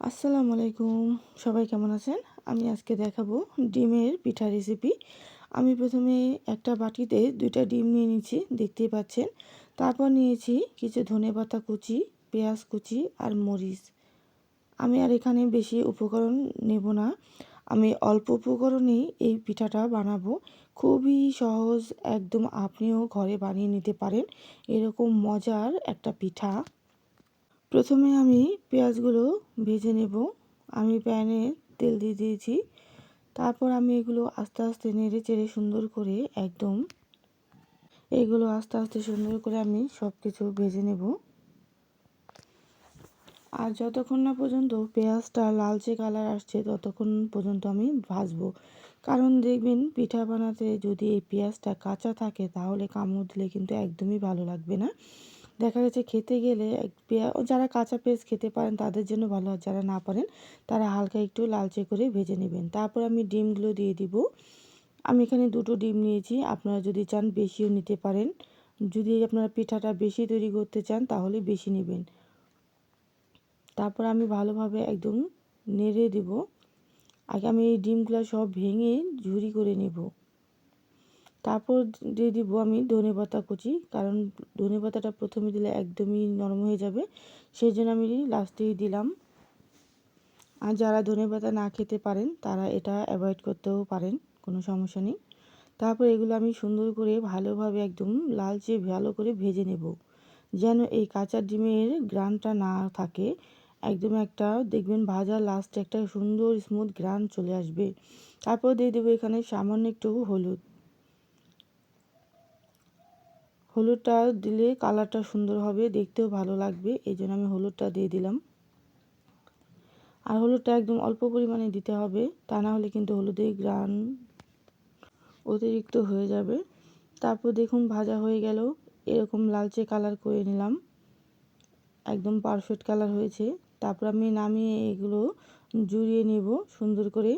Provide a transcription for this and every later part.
আসসালামু আলাইকুম। সবাই কেমন আছেন? আমি আজকে দেখাবো ডিমের পিঠা রেসিপি আমি প্রথমে একটা বাটিতে দুইটা ডিম নিয়ে নিয়েছি, দেখতেই পাচ্ছেন। তারপর নিয়েছি কিছু ধনে পাতা কুচি, পেঁয়াজ কুচি আর মরিচ। আমি আর এখানে বেশি উপকরণ নেব না। আমি অল্প উপকরণেই এই পিঠাটা বানাবো। খুবই সহজ, একদম আপনিও ঘরে বানিয়ে নিতে পারেন। এরকম মজার একটা পিঠা। প্রথমে আমি পেঁয়াজগুলো ভেজে নেব। আমি প্যানে তেল দিয়ে দিয়েছি। তারপর আমি এগুলো আস্তে আস্তে নেড়ে চেড়ে সুন্দর করে একদম এগুলো আস্তে আস্তে সুন্দর করে আমি সব কিছু ভেজে নেব। আর যতক্ষণ না পর্যন্ত পেঁয়াজটা লালচে কালার আসছে, ততক্ষণ পর্যন্ত আমি ভাজবো। কারণ দেখবেন পিঠা বানাতে যদি এই পেঁয়াজটা কাঁচা থাকে, তাহলে কামড় দিলে কিন্তু একদমই ভালো লাগবে না। দেখা গেছে খেতে গেলে যারা কাঁচা পেঁয়াজ খেতে পারেন তাদের জন্য ভালো, আর যারা না পারেন তারা হালকা একটু লালচে করে ভেজে নেবেন। তারপর আমি ডিমগুলো দিয়ে দিব। আমি এখানে দুটো ডিম নিয়েছি, আপনারা যদি চান বেশিও নিতে পারেন। যদি আপনারা পিঠাটা বেশি তৈরি করতে চান তাহলে বেশি নেবেন। তারপর আমি ভালোভাবে একদম নেড়ে দেব। আগে আমি এই ডিমগুলো সব ভেঙে ঝুরি করে নেব। তারপর দিয়ে দিব আমি ধনে পাতা কুচি, কারণ ধনে পাতাটা প্রথমে দিলে একদমই নরম হয়ে যাবে। সেই জন্য আমি লাস্টেই দিলাম। আর যারা ধনে পাতা না খেতে পারেন, তারা এটা অ্যাভয়েড করতেও পারেন, কোনো সমস্যা নেই। তারপর এগুলো আমি সুন্দর করে ভালোভাবে একদম লালচে ভালো করে ভেজে নেব, যেন এই কাঁচা ডিমের গ্রানটা না থাকে। একদম একটা, দেখবেন ভাজা লাস্টে একটা সুন্দর স্মুথ গ্রান চলে আসবে। তারপর দিয়ে দেবো এখানে সামান্য একটু হলুদ। হলুদটা দিলে কালারটা সুন্দর হবে, দেখতেও ভালো লাগবে এই জন্য আমি হলুদটা দিয়ে দিলাম। আর হলুদটা একদম অল্প পরিমাণে দিতে হবে, তা না হলে কিন্তু হলুদের গ্রান অতিরিক্ত হয়ে যাবে। তারপর দেখুন ভাজা হয়ে গেল এরকম লালচে কালার করে নিলাম। একদম পারফেক্ট কালার হয়েছে। তারপর আমি নামিয়ে এগুলো জুড়িয়ে নেব সুন্দর করে।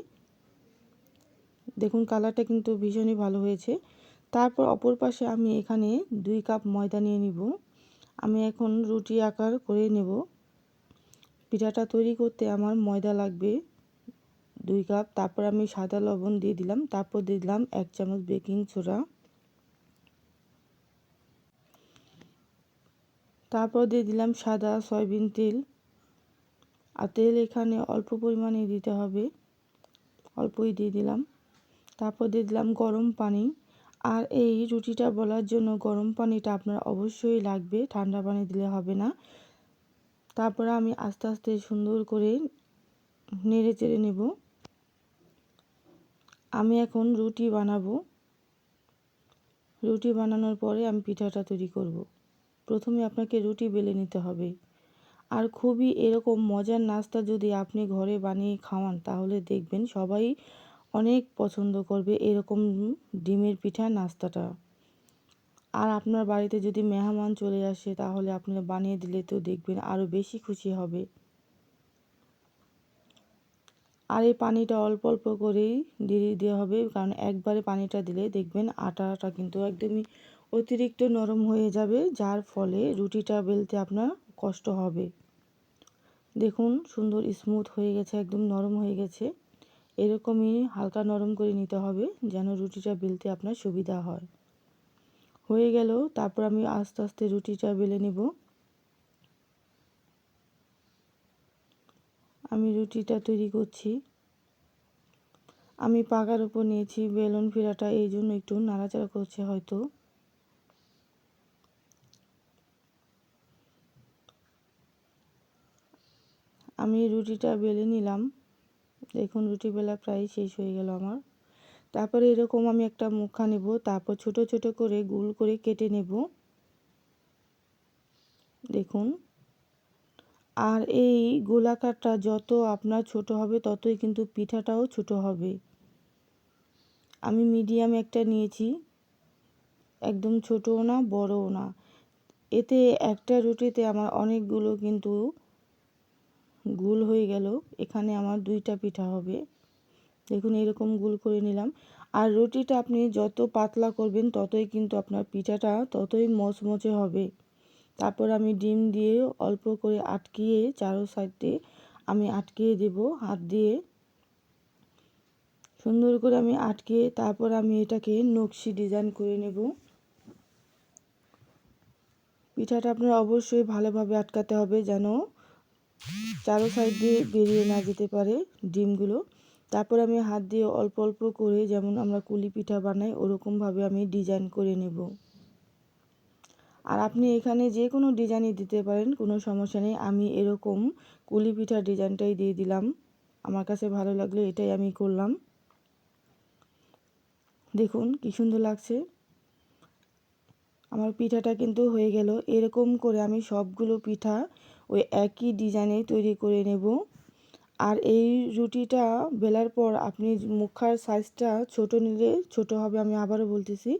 দেখুন কালারটা কিন্তু ভীষণই ভালো হয়েছে। তারপর অপর পাশে আমি এখানে দুই কাপ ময়দা নিয়ে নিব। আমি এখন রুটি আকার করে নেব। পিঠাটা তৈরি করতে আমার ময়দা লাগবে দুই কাপ। তারপর আমি সাদা লবণ দিয়ে দিলাম। তারপর দিয়ে দিলাম এক চামচ বেকিং সোডা। তারপর দিয়ে দিলাম সাদা সয়াবিন তেল। আর তেল এখানে অল্প পরিমাণে দিতে হবে। অল্পই দিয়ে দিলাম। তারপর দিয়ে দিলাম গরম পানি। আর এই রুটিটা বলার জন্য গরম পানিটা আপনার অবশ্যই লাগবে, ঠান্ডা পানি দিলে হবে না। তারপরে আমি আস্তে আস্তে সুন্দর করে নেড়ে চেড়ে নেব। আমি এখন রুটি বানাবো। রুটি বানানোর পরে আমি পিঠাটা তৈরি করব। প্রথমে আপনাকে রুটি বেলে নিতে হবে। আর খুবই এরকম মজার নাস্তা যদি আপনি ঘরে বানিয়ে খাওয়ান, তাহলে দেখবেন সবাই অনেক পছন্দ করবে এরকম ডিমের পিঠা নাস্তাটা। আর আপনার বাড়িতে যদি মেহমান চলে আসে, তাহলে আপনারা বানিয়ে দিলে তো দেখবেন আরও বেশি খুশি হবে। আর এই পানিটা অল্প অল্প করেই দিয়ে দেওয়া হবে, কারণ একবারে পানিটা দিলে দেখবেন আটাটা কিন্তু একদমই অতিরিক্ত নরম হয়ে যাবে, যার ফলে রুটিটা বেলতে আপনার কষ্ট হবে। দেখুন, সুন্দর স্মুথ হয়ে গেছে, একদম নরম হয়ে গেছে। এরকমই হালকা নরম করে নিতে হবে যেন রুটিটা বেলতে আপনার সুবিধা হয়। হয়ে গেল, তারপর আমি আস্তে আস্তে রুটিটা বেলে নেব। আমি রুটিটা তৈরি করছি। আমি পাকার উপর নিয়েছি বেলুন ফিরাটা, এই জন্য একটু নাড়াচাড়া করছে হয়তো। আমি রুটিটা বেলে নিলাম। দেখুন রুটি বেলা প্রায় শেষ হয়ে গেল আমার। তারপরে এরকম আমি একটা মুখা নেব, তারপর ছোট ছোট করে গুল করে কেটে নেব। দেখুন। আর এই গোলাকারটা যত আপনার ছোট হবে, ততই কিন্তু পিঠাটাও ছোট হবে। আমি মিডিয়াম একটা নিয়েছি। একদম ছোটও না, বড়ও না। এতে একটা রুটিতে আমার অনেকগুলো কিন্তু গুল হয়ে গেল। এখানে আমার দুইটা পিঠা হবে। দেখুন, এরকম গুল করে নিলাম। আর রুটিটা আপনি যত পাতলা করবেন, ততই কিন্তু আপনার পিঠাটা ততই মচমচে হবে। তারপর আমি ডিম দিয়ে অল্প করে আটকিয়ে চারো সাইডে আমি আটকিয়ে দেব হাত দিয়ে। সুন্দর করে আমি আটকে তারপর আমি এটাকে নকশি ডিজাইন করে নেব। পিঠাটা আপনার অবশ্যই ভালোভাবে আটকাতে হবে যেন চারো সাইড দিয়ে বেরিয়ে না যেতে পারে ডিমগুলো। তারপর আমি হাত দিয়ে অল্প অল্প করে যেমন আমরা কুলি পিঠা বানাই, ওরকমভাবে আমি ডিজাইন করে নেব। আর আপনি এখানে যে কোনো ডিজাইনই দিতে পারেন, কোনো সমস্যা নেই। আমি এরকম কুলি পিঠার ডিজাইনটাই দিয়ে দিলাম। আমার কাছে ভালো লাগল, এটাই আমি করলাম। দেখুন কি সুন্দর লাগছে। আমার পিঠাটা কিন্তু হয়ে গেল। এরকম করে আমি সবগুলো পিঠা ওই একই ডিজাইনে তৈরি করে নেব। আর এই রুটিটা বেলার পর আপনি মুখার সাইজটা ছোট নিলে ছোট হবে, আমি আবারও বলতেছি।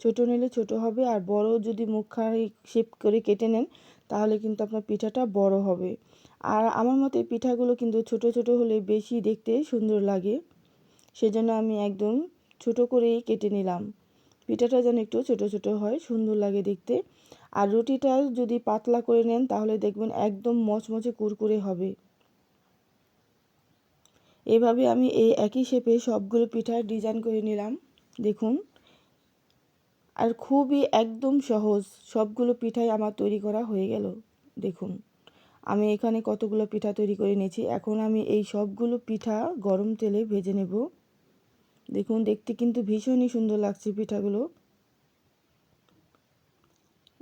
ছোট নিলে ছোট হবে আর বড় যদি মুখার শেপ করে কেটে নেন, তাহলে কিন্তু আপনার পিঠাটা বড় হবে। আর আমার মতে পিঠাগুলো কিন্তু ছোট ছোট হলে বেশি দেখতে সুন্দর লাগে। সেজন্য আমি একদম ছোট করেই কেটে নিলাম। পিঠাটা যেন একটু ছোট ছোট হয়, সুন্দর লাগে দেখতে। আর রুটিটা যদি পাতলা করে নেন, তাহলে দেখবেন একদম মচমচে কুরকুরে হবে। এভাবে আমি এই একই শেপে সবগুলো পিঠার ডিজাইন করে নিলাম, দেখুন। আর খুবই একদম সহজ, সবগুলো পিঠাই আমার তৈরি করা হয়ে গেল, দেখুন। আমি এখানে কতগুলো পিঠা তৈরি করে নিয়েছি, এখন আমি এই সবগুলো পিঠা গরম তেলে ভেজে নেব। দেখুন, দেখতে কিন্তু ভীষণই সুন্দর লাগছে পিঠাগুলো।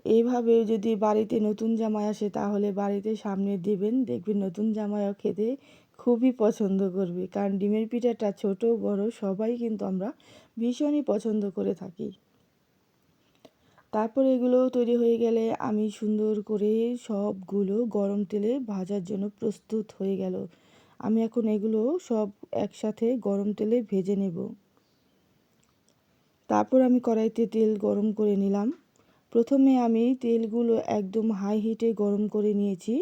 এইভাবে যদি বাড়িতে নতুন জামাই আসে, তাহলে বাড়িতে সামনে দেবেন, দেখবেন নতুন জামাইও খেতে খুবই পছন্দ করবে। কারণ ডিমের পিঠাটা ছোট, বড়, সবাই কিন্তু আমরা ভীষণই পছন্দ করে থাকি। তারপর এগুলো তৈরি হয়ে গেলে আমি সুন্দর করে সবগুলো গরম তেলে ভাজার জন্য প্রস্তুত হয়ে গেল। আমি এখন এগুলো সব একসাথে গরম তেলে ভেজে নেব। তারপর আমি কড়াইতে তেল গরম করে নিলাম। প্রথমে আমি তেলগুলো একদম হাই হিটে গরম করে নিয়েছি।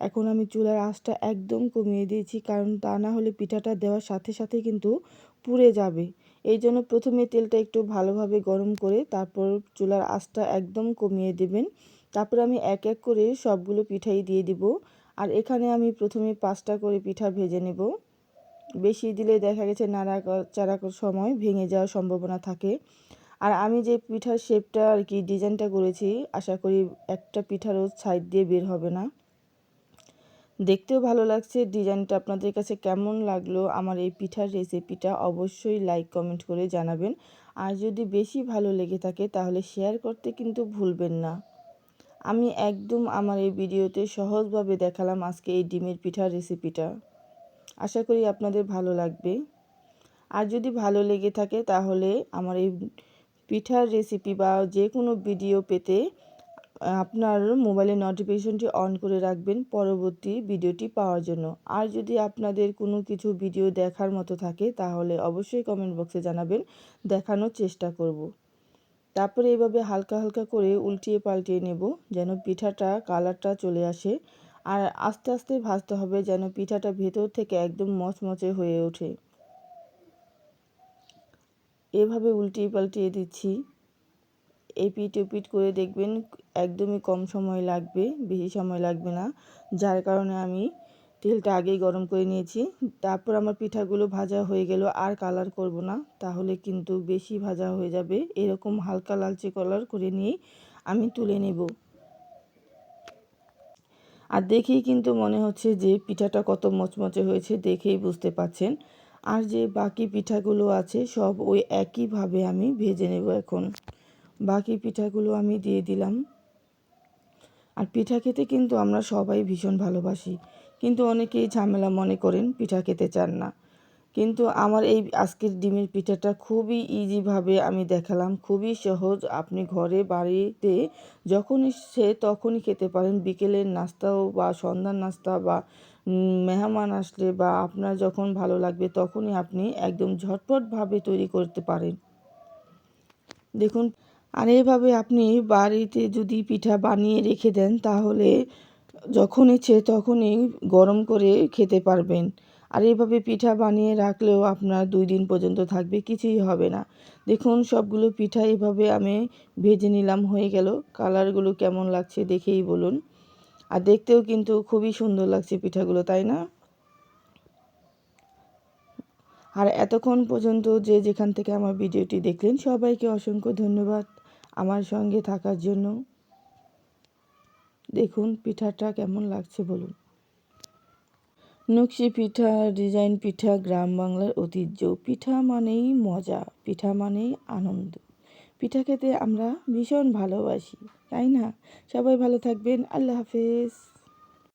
এখন আমি চুলার আঁচটা একদম কমিয়ে দিয়েছি, কারণ তা না হলে পিঠাটা দেওয়ার সাথে সাথে কিন্তু পুড়ে যাবে। এই জন্য প্রথমে তেলটা একটু ভালোভাবে গরম করে তারপর চুলার আঁচটা একদম কমিয়ে দেবেন। তারপর আমি এক এক করে সবগুলো পিঠাই দিয়ে দিব। আর এখানে আমি প্রথমে পাঁচটা করে পিঠা ভেজে নেব। বেশি দিলে দেখা গেছে নাড়া চাড়া সময় ভেঙে যাওয়ার সম্ভাবনা থাকে। আর আমি যে পিঠার শেপটা আর কি ডিজাইনটা করেছি, আশা করি একটা পিঠারও সাইড দিয়ে বের হবে না। দেখতেও ভালো লাগছে ডিজাইনটা আপনাদের কাছে কেমন লাগল আমার এই পিঠার রেসিপিটা অবশ্যই লাইক কমেন্ট করে জানাবেন। আর যদি বেশি ভালো লেগে থাকে তাহলে শেয়ার করতে কিন্তু ভুলবেন না। আমি একদম আমার এই ভিডিওতে সহজভাবে দেখালাম আজকে এই ডিমের পিঠার রেসিপিটা আশা করি আপনাদের ভালো লাগবে। আর যদি ভালো লেগে থাকে তাহলে আমার এই পিঠার রেসিপি বা যে কোনো ভিডিও পেতে আপনার মোবাইলের নোটিফিকেশনটি অন করে রাখবেন পরবর্তী ভিডিওটি পাওয়ার জন্য। আর যদি আপনাদের কোনো কিছু ভিডিও দেখার মতো থাকে, তাহলে অবশ্যই কমেন্ট বক্সে জানাবেন, দেখানোর চেষ্টা করব। তারপরে এভাবে হালকা হালকা করে উল্টিয়ে পাল্টিয়ে নেব, যেন পিঠাটা কালারটা চলে আসে। আর আস্তে আস্তে ভাজতে হবে, যেন পিঠাটা ভেতর থেকে একদম মচমচে হয়ে ওঠে। এভাবে উল্টিয়ে পাল্টিয়ে দিচ্ছি। এপিট ওপিট করে দেখবেন একদমই কম সময় লাগবে, বেশি সময় লাগবে না। যার কারণে আমি তেলটা আগেই গরম করে নিয়েছি। তারপর আমার পিঠাগুলো ভাজা হয়ে গেল, আর কালার করব না। তাহলে কিন্তু বেশি ভাজা হয়ে যাবে। এরকম হালকা লালচে কালার করে নিয়ে আমি তুলে নেব। আর দেখেই কিন্তু মনে হচ্ছে যে পিঠাটা কত মচমচে হয়েছে, দেখেই বুঝতে পাচ্ছেন। আর যে বাকি পিঠাগুলো আছে, সব ওই একইভাবে আমি ভেজে নেব এখন। বাকি পিঠাগুলো আমি দিয়ে দিলাম। আর পিঠা খেতে কিন্তু আমরা সবাই ভীষণ ভালোবাসি। কিন্তু অনেকেই ঝামেলা মনে করেন পিঠা খেতে চান না। কিন্তু আমার এই আজকের ডিমের পিঠাটা খুবই ইজিভাবে আমি দেখালাম। খুবই সহজ। আপনি ঘরে, বাড়িতে যখনই সে তখনই খেতে পারেন। বিকেলের নাস্তাও বা সন্ধ্যার নাস্তা বা মেহমান আসলে বা আপনার যখন ভালো লাগবে তখনই আপনি একদম ঝটপটভাবে তৈরি করতে পারেন। দেখুন, আর এইভাবে আপনি বাড়িতে যদি পিঠা বানিয়ে রেখে দেন, তাহলে যখন ইচ্ছে তখনই গরম করে খেতে পারবেন। আর এইভাবে পিঠা বানিয়ে রাখলেও আপনার দুই দিন পর্যন্ত থাকবে, কিছুই হবে না। দেখুন, সবগুলো পিঠা এভাবে আমি ভেজে নিলাম, হয়ে গেল। কালারগুলো কেমন লাগছে দেখেই বলুন। আর দেখতেও কিন্তু খুবই সুন্দর লাগছে পিঠাগুলো, তাই না? আর এতক্ষণ পর্যন্ত যে যেখান থেকে আমার ভিডিওটি দেখলেন, সবাইকে অসংখ্য ধন্যবাদ আমার সঙ্গে থাকার জন্য। দেখুন পিঠাটা কেমন লাগছে, বলুন। নকশি পিঠা, ডিজাইন পিঠা, গ্রাম বাংলার ঐতিহ্য, পিঠা মানেই মজা, পিঠা মানেই আনন্দ। পিঠা খেতে আমরা ভীষণ ভালোবাসি। তাই না? সবাই ভালো থাকবেন। আল্লাহ হাফেজ।